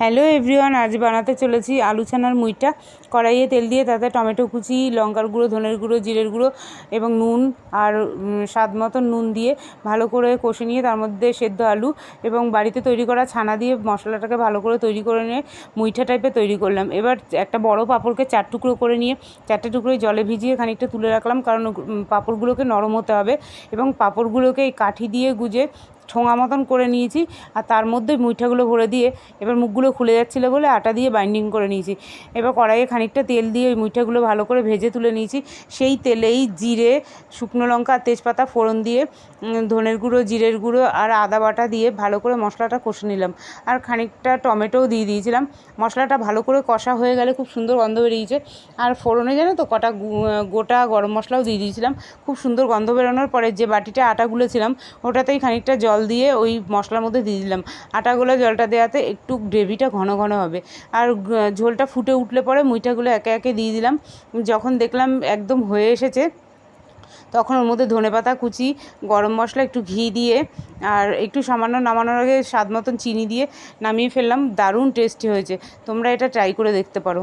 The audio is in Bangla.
হ্যালো এভরিওয়ান, আজ বানাতে চলেছি আলু ছানার মুইটা। কড়াইয়ে তেল দিয়ে তাতে টমেটো কুচি, লঙ্কার গুঁড়ো, ধনের গুঁড়ো, জিরের গুঁড়ো এবং নুন আর স্বাদ মতন নুন দিয়ে ভালো করে কষে নিয়ে তার মধ্যে সেদ্ধ আলু এবং বাড়িতে তৈরি করা ছানা দিয়ে মশলাটাকে ভালো করে তৈরি করে নিয়ে মুইঠা টাইপের তৈরি করলাম। এবার একটা বড় পাঁপড়কে চার টুকরো করে নিয়ে চারটে টুকরোই জলে ভিজিয়ে খানিকটা তুলে রাখলাম কারণ পাঁপড়গুলোকে নরম হতে হবে এবং পাঁপড়গুলোকে এই কাঠি দিয়ে গুজে ঠোঙা মতন করে নিয়েছি আর তার মধ্যে মুইঠাগুলো ভরে দিয়ে এবার মুখগুলো খুলে যাচ্ছিল বলে আটা দিয়ে বাইন্ডিং করে নিয়েছি। এবার কড়াইয়ে খানিকটা তেল দিয়ে ওই মুইঠাগুলো ভালো করে ভেজে তুলে নিয়েছি। সেই তেলেই জিরে, শুকনো লঙ্কা তেজপাতা ফোড়ন দিয়ে ধনের গুঁড়ো, জিরের গুঁড়ো আর আদা বাটা দিয়ে ভালো করে মশলাটা কষে নিলাম। আর খানিকটা টমেটোও দিয়ে দিয়েছিলাম। মশলাটা ভালো করে কষা হয়ে গেলে খুব সুন্দর গন্ধ বেরিয়েছে। আর ফোড়নে জানো তো কটা গোটা গরম মশলাও দিয়ে দিয়েছিলাম। খুব সুন্দর গন্ধ বেরোনোর পরে যে বাটিটা আটা গুলেছিলাম ওটাতেই খানিকটা জল দিয়ে ওই মশলার মধ্যে দিয়ে দিলাম। আটাগুলো জলটা দেওয়াতে একটু গ্রেভিটা ঘন ঘন হবে। আর ঝোলটা ফুটে উঠলে পরে মুইঠাগুলো একে একে দিয়ে দিলাম। যখন দেখলাম একদম হয়ে এসেছে, তখন ওর মধ্যে ধনেপাতা কুচি, গরম মশলা, একটু ঘি দিয়ে, আর একটু সামান্য নামানোর আগে স্বাদ মতন চিনি দিয়ে নামিয়ে ফেললাম। দারুণ টেস্টি হয়েছে। তোমরা এটা ট্রাই করে দেখতে পারো।